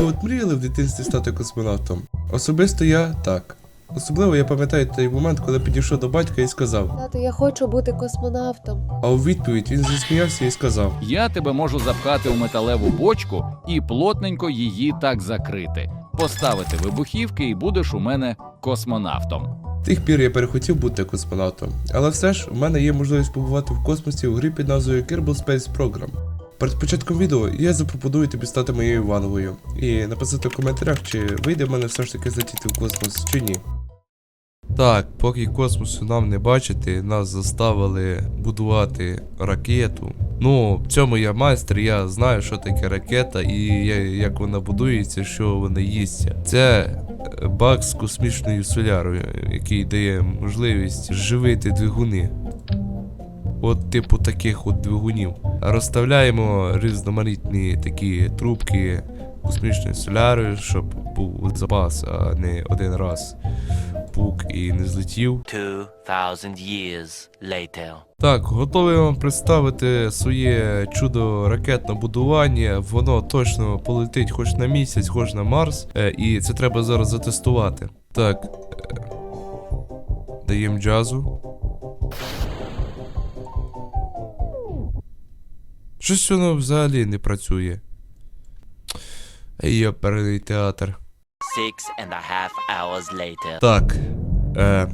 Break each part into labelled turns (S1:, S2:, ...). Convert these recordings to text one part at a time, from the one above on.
S1: Ви от мріяли в дитинстві стати космонавтом? Особисто я так. Особливо я пам'ятаю той момент, коли підійшов до батька і сказав.
S2: Тато, я хочу бути космонавтом.
S1: А у відповідь він засміявся і сказав:
S3: Я тебе можу запхати у металеву бочку і плотненько її так закрити, поставити вибухівки, і будеш у мене космонавтом.
S1: Тих пір я перехотів бути космонавтом, але все ж у мене є можливість побувати в космосі у грі під назвою Kerbal Space Program. Перед початком відео я запропоную тобі стати моєю вангою і написати в коментарях, чи вийде в мене все ж таки злетіти в космос чи ні. Так, поки космосу нам не бачити, нас заставили будувати ракету. Ну, в цьому я майстер, я знаю, що таке ракета і як вона будується, що вона їсться. Це е, баг з космічною солярою, який дає можливість живити двигуни. От типу таких от двигунів. Розставляємо різноманітні такі трубки космічною солярою, щоб був запас, а не один раз пук і не злетів.
S4: 2,000 years later.
S1: Так, готовий вам представити своє чудо ракетне будування. Воно точно полетить хоч на місяць, хоч на Марс. Е, і це треба зараз затестувати. Так. Е, даємо джазу. Щось воно взагалі не працює. Ей, театр.
S4: Six and a half hours later.
S1: Так. Е...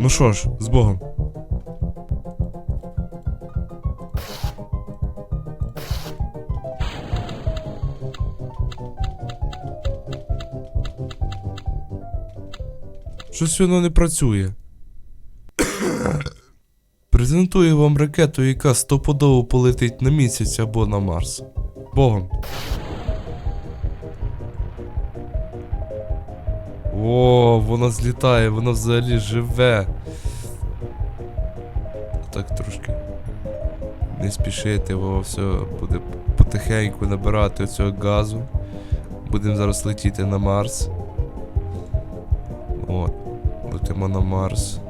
S1: Ну що ж, з Богом. Щось воно не працює. Презентую вам ракету, яка стопудово полетить на місяць або на Марс. Богом. О, воно злітає, воно взагалі живе. Так трошки. Не спішити, воно все буде потихеньку набирати цього газу. Будемо зараз летіти на Марс. От. Летимо на Марс.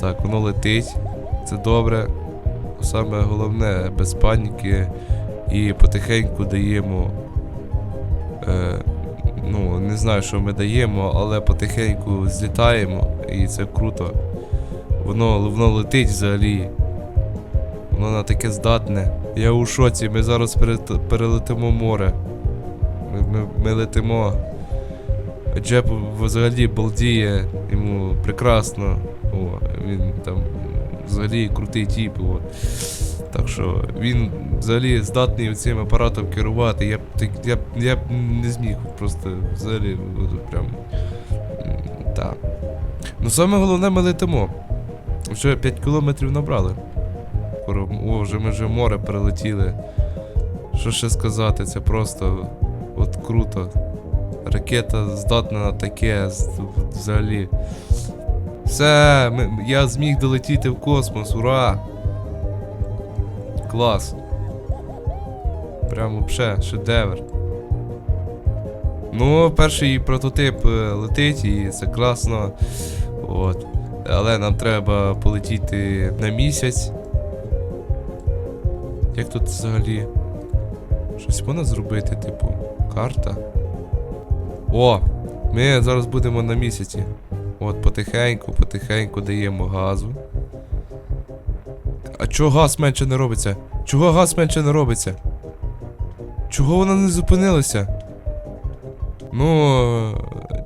S1: Так, воно летить. Це добре. Саме головне без паніки. І потихеньку даємо. Е, ну, не знаю, що ми даємо, але потихеньку злітаємо, і це круто. Воно, воно летить взагалі. Воно на таке здатне. Я у шоці, ми зараз перелетимо море. Ми, ми, ми летимо. Джеб взагалі балдіє, йому прекрасно. О, він там взагалі крутий тіп. От. Так що він взагалі здатний цим апаратом керувати. Я б я, я б не зміг просто взагалі прям. Так. Ну саме головне ми летимо. Вже 5 кілометрів набрали. О, вже ми вже море перелетіли. Що ще сказати, це просто от круто. Ракета здатна на таке взагалі. Все, я зміг долетіти в космос, ура! Клас. Прям вообще шедевр. Ну, перший прототип е, летить і це класно. От. Але нам треба полетіти на місяць. Як тут взагалі? Щось можна зробити, типу, карта. О! Ми зараз будемо на місяці. От, потихеньку, потихеньку даємо газу. А чого газ менше не робиться? Чого газ менше не робиться? Чого вона не зупинилася? Ну,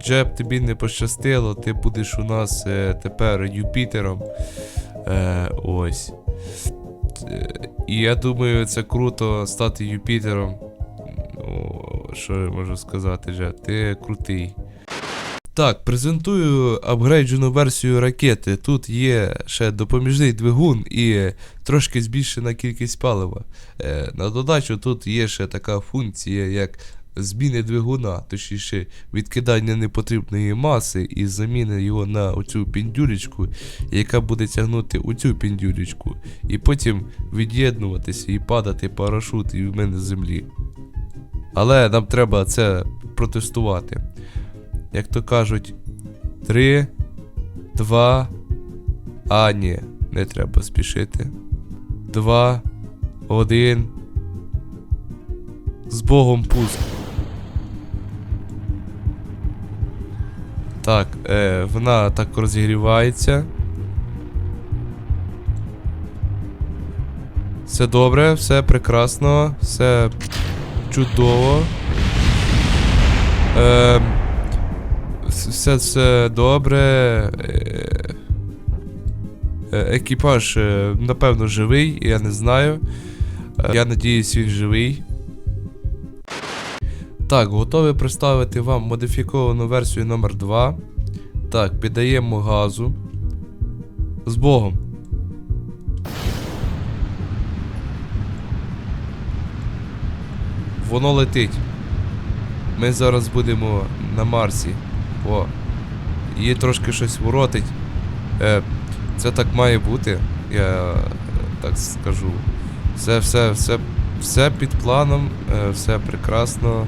S1: Джеб, тобі не пощастило, ти будеш у нас е, тепер Юпітером. Е, ось. Е, і я думаю, це круто стати Юпітером. О, що я можу сказати, Джеб? Ти крутий. Так, презентую апгрейджену версію ракети. Тут є ще допоміжний двигун і трошки збільшена кількість палива. Е, на додачу тут є ще така функція, як зміни двигуна, точніше відкидання непотрібної маси і заміни його на оцю піндюречку, яка буде тягнути оцю піндюречку, і потім від'єднуватися і падати парашут і в мене землі. Але нам треба це протестувати. Як то кажуть, 3, 2. А, ні, не треба спішити. 2, 1. З Богом пуск. Так, е, вона так розігрівається. Все добре, все прекрасно, все чудово. Е, все, все добре. Е, е, екіпаж, е, напевно, живий, я не знаю. Я надіюсь, він живий. Так, готовий представити вам модифіковану версію номер 2 Так, піддаємо газу. З Богом. Воно летить. Ми зараз будемо на Марсі. О. Її трошки щось воротить. Е, це так має бути. Я так скажу. Все, все, все, все під планом, е, все прекрасно.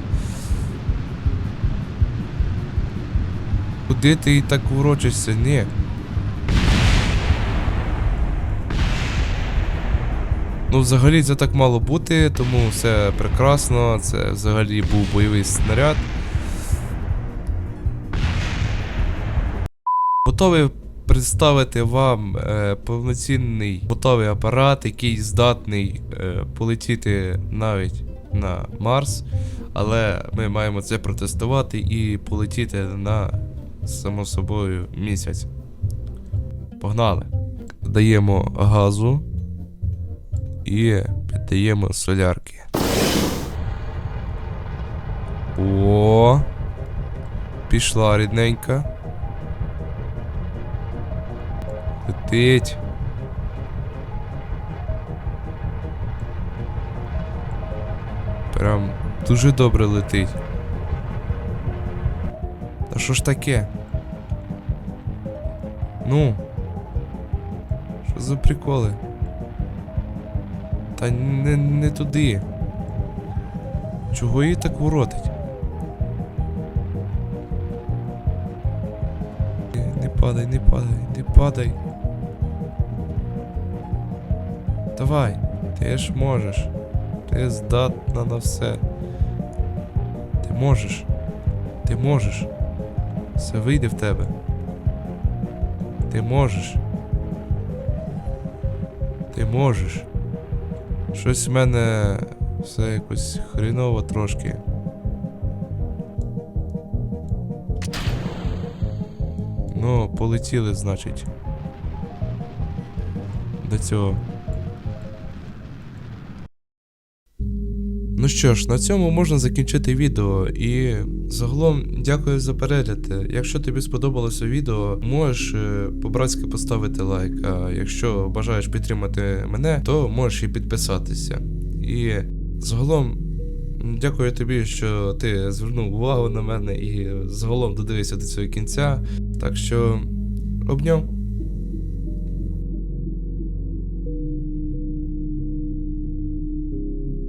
S1: Куди ти і так ворочишся? Ні. Ну, взагалі це так мало бути, тому все прекрасно. Це взагалі був бойовий снаряд. Готовий представити вам е, повноцінний готовий апарат, який здатний е, полетіти навіть на Марс. Але ми маємо це протестувати і полетіти на само собою місяць. Погнали. Даємо газу і піддаємо солярки. О, пішла рідненька. Летить. Прям дуже добре летить. Та що ж таке? Ну. Що за приколи? Та не, не туди. Чого її так воротить? Не, не падай, не падай, не падай. Давай, ти ж можеш. Ти здатна на все. Ти можеш. Ти можеш. Все вийде в тебе. Ти можеш. Ти можеш. Щось в мене все якось хріново трошки. Ну, полетіли, значить. До цього. Ну що ж, на цьому можна закінчити відео. І загалом дякую за перегляд. Якщо тобі сподобалося відео, можеш е, по-братськи поставити лайк. А якщо бажаєш підтримати мене, то можеш і підписатися. І загалом дякую тобі, що ти звернув увагу на мене і загалом додивився до цього кінця. Так що обняв.